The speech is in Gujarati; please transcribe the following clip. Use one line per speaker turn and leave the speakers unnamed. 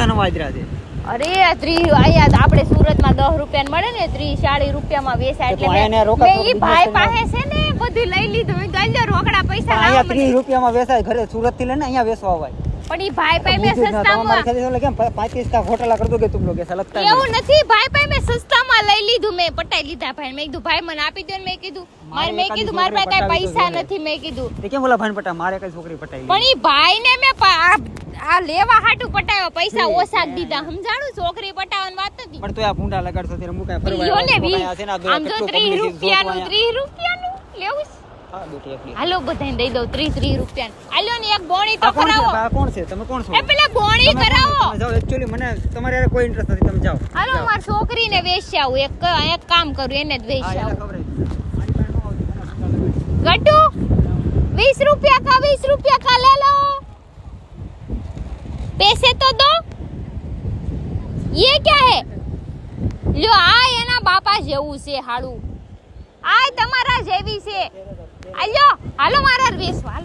તને વાજરા છે
અરે ત્રી આયા આપણે સુરતમાં દસ રૂપિયા મળે ને ત્રીસ ચાલીસ રૂપિયામાં વેચાય એટલે મેં ઈ ભાઈ પાસે છે ને બધું લઈ લીધું. મેં ગાલ્યો રોકડા પૈસા આયા
ત્રીસ રૂપિયામાં વેચાય ઘરે સુરતથી લઈને અહીંયા વેચવા
આવે ભાઈ સસ્તામાં ભાઈ લઈ લીધું મેં પટાઈ લીધા ભાઈ મેં કીધું ભાઈ મને આપી દો મેં કીધું. મારે મેં કીધું મારા પાસે પૈસા નથી મેં કીધું.
તે ભાઈ
ને મેં આ- લેવા હાટું પટાયો પૈસા ઓછા દીધા. સમજાણું? છોકરી પટાવવાની વાત નથી
પણ તો આ ભૂંડા લગાડશો ત્યારે મુકાય ફરવા
ને આમ જો
કેટલું
ત્રીસ
publicity
રૂપિયાનું
જોતું
ત્રીસ રૂપિયાનું? લેવું. હાલો બધાને દઈ દઉં ત્રીસ ત્રીસ રૂપિયા હાલો ને એક બોણી તો? કરાવો.
આ કોણ છે? તમે કોણ છો?
એ પેલા બોણી? કરાવો.
જાઓ એકચ્યુઅલી મને તમારે યાર કોઈ ઇન્ટરેસ્ટ નથી તમે જાઓ.
હાલો માર છોકરીને વેચી આવું એક એક કામ કરું એને જ
વેચી
આવું
ગટુ છે. રૂપિયા પાસે ન રૂપિયા મને લે લગાડે.
पैसे तो दो ये क्या है લ્યો આ એના બાપા જેવું છે હાડું આ તમારા જેવી છે આ લ્યો હાલો મારા વેસવા હાલો